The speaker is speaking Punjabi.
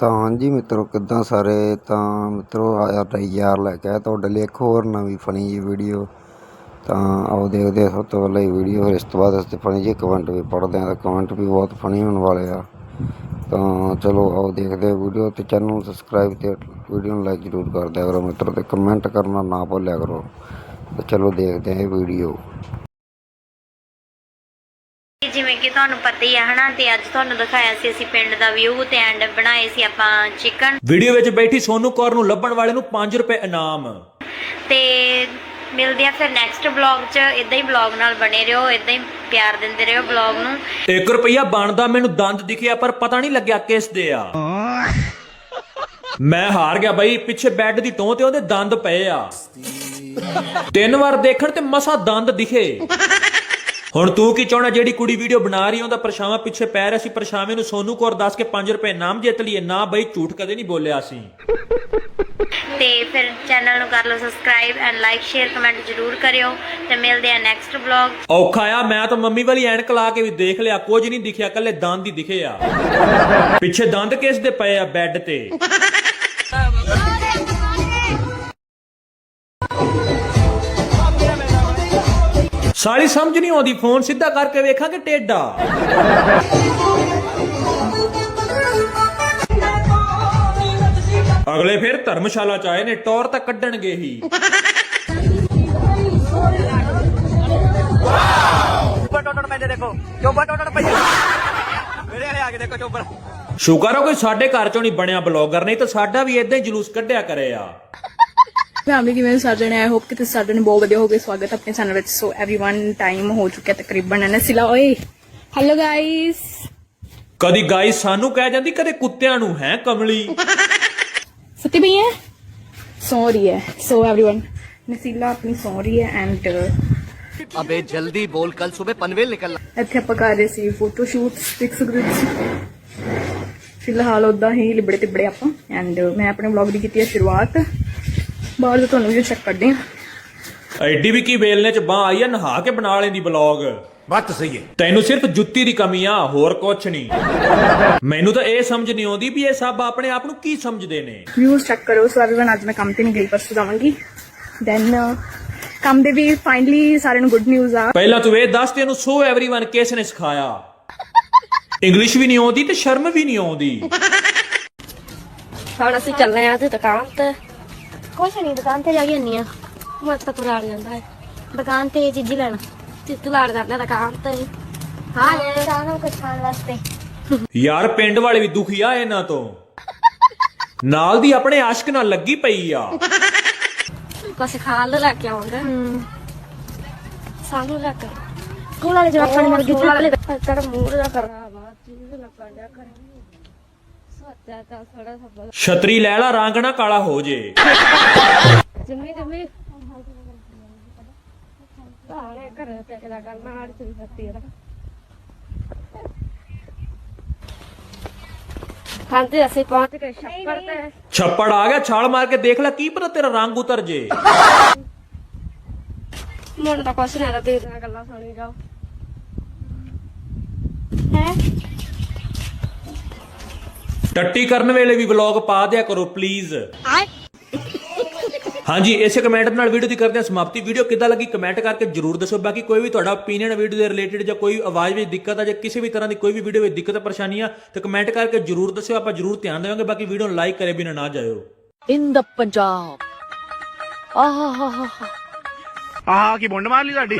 ਤਾਂ ਹਾਂਜੀ ਮਿੱਤਰੋ, ਕਿੱਦਾਂ ਸਾਰੇ? ਤਾਂ ਮਿੱਤਰੋ ਆਇਆ ਯਾਰ ਲੈ ਕੇ ਆਇਆ ਤੁਹਾਡੇ ਲਈ ਇੱਕ ਹੋਰ ਨਵੀਂ ਫਨੀ ਜੀ ਵੀਡੀਓ ਤਾਂ ਆਓ ਦੇਖਦੇ ਹਾਂ ਸਭ ਤੋਂ ਪਹਿਲਾਂ ਇਹ ਵੀਡੀਓ ਫਿਰ ਇਸ ਤੋਂ ਬਾਅਦ ਅਸੀਂ ਫਨੀ ਜੀ ਕਮੈਂਟ ਵੀ ਪੜ੍ਹਦੇ ਹਾਂ। ਤਾਂ ਕਮੈਂਟ ਵੀ ਬਹੁਤ ਫਨੀ ਹੋਣ ਵਾਲੇ ਆ। ਤਾਂ ਚਲੋ, ਆਓ ਦੇਖਦੇ ਹਾਂ ਵੀਡੀਓ ਤੇ ਚੈਨਲ ਨੂੰ ਸਬਸਕ੍ਰਾਈਬ ਤੇ ਵੀਡੀਓ ਨੂੰ ਲਾਈਕ ਜ਼ਰੂਰ ਕਰ ਦਿਆ ਕਰੋ ਮਿੱਤਰੋ ਤੇ ਕਮੈਂਟ ਕਰਨਾ ਨਾ ਭੁੱਲਿਆ ਕਰੋ। ਤਾਂ ਚਲੋ ਦੇਖਦੇ ਹਾਂ ਇਹ ਵੀਡੀਓ ਜਿਵੇਂ ਕਿ ਤੁਹਾਨੂੰ ਪਤਾ ਹੀ ਹੈ ਹਨਾ ਤੇ ਅੱਜ ਤੁਹਾਨੂੰ ਦਿਖਾਇਆ ਸੀ ਅਸੀਂ ਪਿੰਡ ਦਾ ਵਿਊ ਤੇ ਐਂਡ ਬਣਾਏ ਸੀ ਆਪਾਂ ਚਿਕਨ ਵੀਡੀਓ ਵਿੱਚ ਬੈਠੀ ਸੋਨੂ ਕੌਰ ਨੂੰ ਲੱਭਣ ਵਾਲੇ ਨੂੰ 5 ਰੁਪਏ ਇਨਾਮ। ਤੇ ਮਿਲਦੇ ਆ ਫਿਰ ਨੈਕਸਟ ਵਲੌਗ 'ਚ ਇਦਾਂ ਹੀ ਵਲੌਗ ਨਾਲ ਬਣੇ ਰਹੋ ਇਦਾਂ ਹੀ ਪਿਆਰ ਦਿੰਦੇ ਰਹੋ ਵਲੌਗ ਨੂੰ। 1 ਰੁਪਿਆ ਬਣਦਾ ਮੈਨੂੰ ਦੰਦ ਦਿਖਿਆ ਪਰ ਪਤਾ ਨਹੀਂ ਲੱਗਿਆ ਕਿਸ ਦੇ ਆ। ਮੈਂ ਹਾਰ ਗਿਆ ਬਈ ਪਿੱਛੇ ਬੈੱਡ ਦੀ ਟੋਂ ਤੇ ਉਹਦੇ ਦੰਦ ਪਏ ਆ। ਤਿੰਨ ਵਾਰ ਦੇਖਣ ਤੇ ਮਸਾ ਦੰਦ ਦਿਖੇ। ਹੁਣ ਤੂੰ ਕੀ ਚਾਹਣਾ ਜਿਹੜੀ ਕੁੜੀ ਵੀਡੀਓ ਬਣਾ ਰਹੀ ਉਹਦਾ ਪਰਛਾਵਾਂ ਪਿੱਛੇ ਪੈ ਰਿਹਾ ਸੀ। ਪਰਛਾਵੇਂ ਨੂੰ ਸੋਨੂ ਕੌਰ ਦੱਸ ਕੇ 5 ਰੁਪਏ ਨਾਮ ਜਿੱਤ ਲਈਏ। ਨਾ ਬਈ ਝੂਠ ਕਦੇ ਨਹੀਂ ਬੋਲਿਆ ਸੀ। ਤੇ ਫਿਰ ਚੈਨਲ ਨੂੰ ਕਰ ਲਓ subscribe and like share comment ਜ਼ਰੂਰ ਕਰਿਓ। ਤੇ ਮਿਲਦੇ ਆ ਨੈਕਸਟ ਵਲੌਗ ਔਖਾ ਆ ਮੈਂ ਤਾਂ ਮੰਮੀ ਵਾਲੀ ਐਨਕ ਲਾ ਕੇ ਵੀ ਦੇਖ ਲਿਆ। ਕੁਝ ਨਹੀਂ ਦਿਖਿਆ ਕੱਲੇ ਦੰਦ ਹੀ ਦਿਖੇ ਆ। ਪਿੱਛੇ ਦੰਦ ਕਿਸ ਦੇ ਪਏ ਆ ਬੈੱਡ ਤੇ? ਸਾਲੀ ਸਮਝ ਨਹੀਂ ਆਉਂਦੀ ਫੋਨ ਸਿੱਧਾ ਕਰਕੇ ਵੇਖਾਂ ਕਿ ਟੇਡਾ। ਅਗਲੇ ਫਿਰ ਧਰਮਸ਼ਾਲਾ ਚ ਆਏ ਨੇ ਟੌਰ ਤਾਂ ਕੱਢਣਗੇ ਹੀ। ਸ਼ੁਕਰ ਆ ਕੋਈ ਸਾਡੇ ਘਰ ਚੋਂ ਨਹੀਂ ਬਣਿਆ ਬਲੌਗਰ ਨਹੀਂ ਤਾਂ ਸਾਡਾ ਵੀ ਇਦਾਂ ਹੀ ਜਲੂਸ ਕੱਢਿਆ ਕਰੇ ਆ ਫੈਮਿਲੀ ਕਿਵੇਂ ਸਾਰੇ ਜਣੇ ਆਈ ਹੋਪ ਕਿ ਤੁਸੀਂ ਸਾਰੇ ਜਣੇ ਬਹੁਤ ਵਧੀਆ ਹੋਗੇ ਸਵਾਗਤ ਹੈ ਆਪਣੇ ਚੈਨਲ ਵਿੱਚ ਸੋ एवरीवन ਟਾਈਮ ਹੋ ਚੁੱਕਿਆ ਤਕਰੀਬਨ ਨਸਿਲਾ ਓਏ ਹੈਲੋ ਗਾਇਸ ਕਦੀ ਗਾਈ ਸਾਨੂੰ ਕਹਿ ਜਾਂਦੀ ਕਦੇ ਕੁੱਤਿਆਂ ਨੂੰ ਹੈ ਕਮਲੀ ਫਤੀ ਭਈ ਹੈ ਸੋ ਰਹੀ ਹੈ ਸੋ एवरीवन ਨਸਿਲਾ ਆਪਣੀ ਸੋ ਰਹੀ ਹੈ ਐਂਡ अबे जल्दी बोल कल सुबह पनवेल निकलना ਇੱਥੇ ਆਪਾਂ ਕਰ ਰਹੇ ਸੀ ਫੋਟੋ ਸ਼ੂਟ ਪਿਕਸ ਗ੍ਰਿਪਸ ਫਿਲਹਾਲ ਉਦਾਂ ਹੀ ਲਿਬੜੇ ਤਿਬੜੇ ਆਪਾਂ ਐਂਡ ਮੈਂ ਆਪਣੇ ਵਲੌਗ ਦੀ ਕੀਤੀ ਹੈ ਸ਼ੁਰੂਆਤ ਬਾਹਰ ਦਾ ਤੁਹਾਨੂੰ ਵੀ ਚੈੱਕ ਕਰਦੇ ਆ ਐਡੀ ਵੀ ਕੀ ਵੇਲਨੇ ਚ ਬਾਹ ਆਈ ਆ ਨਹਾ ਕੇ ਬਣਾ ਲੈਂਦੀ ਬਲੌਗ। ਬੱਤ ਸਹੀ ਹੈ। ਤੈਨੂੰ ਸਿਰਫ ਜੁੱਤੀ ਦੀ ਕਮੀ ਆ ਹੋਰ ਕੁਛ ਨਹੀਂ। ਮੈਨੂੰ ਤਾਂ ਇਹ ਸਮਝ ਨਹੀਂ ਆਉਂਦੀ ਵੀ ਇਹ ਸਭ ਆਪਣੇ ਆਪ ਨੂੰ ਕੀ ਸਮਝਦੇ ਨੇ। ਵਿਊਜ਼ ਚੈੱਕ ਕਰੋ ਸੋ ਐਵਰੀਵਨ ਅੱਜ ਮੈਂ ਕੰਮ ਤੇ ਨਹੀਂ ਗਈ ਪਰਸੋਂ ਜਾਵਾਂਗੀ। ਦੈਨ ਕੰਮ ਦੇ ਵੀ ਫਾਈਨਲੀ ਸਾਰਿਆਂ ਨੂੰ ਗੁੱਡ ਨਿਊਜ਼ ਆ। ਪਹਿਲਾਂ ਤੂੰ ਇਹ ਦੱਸ ਤੈਨੂੰ ਸੋ ਐਵਰੀਵਨ ਕਿਸ ਨੇ ਸਿਖਾਇਆ। ਇੰਗਲਿਸ਼ ਵੀ ਨਹੀਂ ਆਉਂਦੀ ਤੇ ਸ਼ਰਮ ਵੀ ਨਹੀਂ ਆਉਂਦੀ। ਹੁਣ ਅਸੀਂ ਚੱਲੇ ਆ ਤੇ ਦੁਕਾਨ ਤੇ। ਕੁਛ ਨਹੀਂ ਦੁਕਾਨ ਤੇ ਜਾ ਕੇ ਆਨੀ ਆ। ਮਸਤ ਪੁਰਾਣ ਜਾਂਦਾ ਹੈ। ਦੁਕਾਨ ਤੇ ਚੀਜ਼ੀ ਲੈਣਾ। ਚਿੱਤੂ ਲਾੜ ਕਰਨਾ ਦੁਕਾਨ ਤੇ। ਹਾਂ ਇਹ ਸਾਨੂੰ ਕੁਛ ਖਾਣ ਵਾਸਤੇ। ਯਾਰ ਪਿੰਡ ਵਾਲੇ ਵੀ ਦੁਖੀ ਆ ਇਹਨਾਂ ਤੋਂ। ਨਾਲ ਦੀ ਆਪਣੇ ਆਸ਼ਕ ਨਾਲ ਲੱਗੀ ਪਈ ਆ। ਕੁਛ ਖਾਣ ਨੂੰ ਲੈ ਕੇ ਆਉਂਗਾ ਸਾਨੂੰ ਲੈ ਕੇ ਸਕੂਲ ਵਾਲੇ ਜਵਾਕਾਂ ਨੇ ਮਰਗੀ ਚੱਲੇ ਤੇਰਾ ਮੂਡ ਦਾ ਖਰਾਬ ਆ ਚੀਜ਼ ਲੱਗਣ ਡਿਆ ਕਰ ਸੋਚਿਆ ਤਾਂ ਥੋੜਾ ਸਭ ਛਤਰੀ ਲੈ ਲਾ ਰੰਗ ਨਾ ਕਾਲਾ ਹੋ ਜੇ। ਜੰਮੀ ਜੰਮੀ। ਸਾਰੇ ਘਰੇ ਤੇ ਕਿਲਾ ਕਰਨਾ ਆੜ ਚੁਰੀ ਫੱਤੀ ਇਹਦਾ ਹਾਂਜੀ ਅਸੀਂ ਪਹੁੰਚ ਗਏ ਛੱਪੜ ਤੇ। ਛੱਪੜ ਆ ਗਿਆ ਛਾਲ ਮਾਰ ਕੇ ਦੇਖ ਲੈ ਕੀ ਪਤਾ ਤੇਰਾ ਰੰਗ ਉਤਰ ਜੇ। ਮੁੰਡਾ ਕੁਛ ਨਹੀਂ ਆਦਾ ਦੇਖਦਾ ਗੱਲਾਂ ਸੁਣੀ ਜਾਓ। ਟੱਟੀ ਕਰਨ ਵੇਲੇ ਵੀ ਵਲੌਗ ਪਾ ਦਿਆ ਕਰੋ ਪਲੀਜ਼ ਹਾਂਜੀ ਇਸੇ ਕਮੈਂਟ ਨਾਲ ਵੀਡੀਓ ਦੀ ਕਰਦੇ ਹਾਂ ਸਮਾਪਤੀ। ਵੀਡੀਓ ਕਿੱਦਾਂ ਲੱਗੀ ਕਮੈਂਟ ਕਰਕੇ ਜਰੂਰ ਦੱਸੋ। ਬਾਕੀ ਕੋਈ ਵੀ ਤੁਹਾਡਾ ਓਪੀਨੀਅਨ ਵੀਡੀਓ ਦੇ ਰਿਲੇਟਡ ਜਾਂ ਕੋਈ ਆਵਾਜ਼ ਵਿੱਚ ਦਿੱਕਤ ਆ ਜਾਂ ਕਿਸੇ ਵੀ ਤਰ੍ਹਾਂ ਦੀ ਕੋਈ ਵੀ ਵੀਡੀਓ ਵਿੱਚ ਦਿੱਕਤ ਪਰੇਸ਼ਾਨੀ ਆ ਤਾਂ ਕਮੈਂਟ ਕਰਕੇ ਜਰੂਰ ਦੱਸਿਓ। ਆਪਾਂ ਜਰੂਰ ਧਿਆਨ ਦੇਵਾਂਗੇ। ਬਾਕੀ ਵੀਡੀਓ ਨੂੰ ਲਾਈਕ ਕਰੇ ਬਿਨਾਂ ਨਾ ਜਾਇਓ. Ah, ah, ah, ah. ਆਹ ਕੀ ਬੁੰਡ ਮਾਰ ਲਈ ਸਾਡੀ?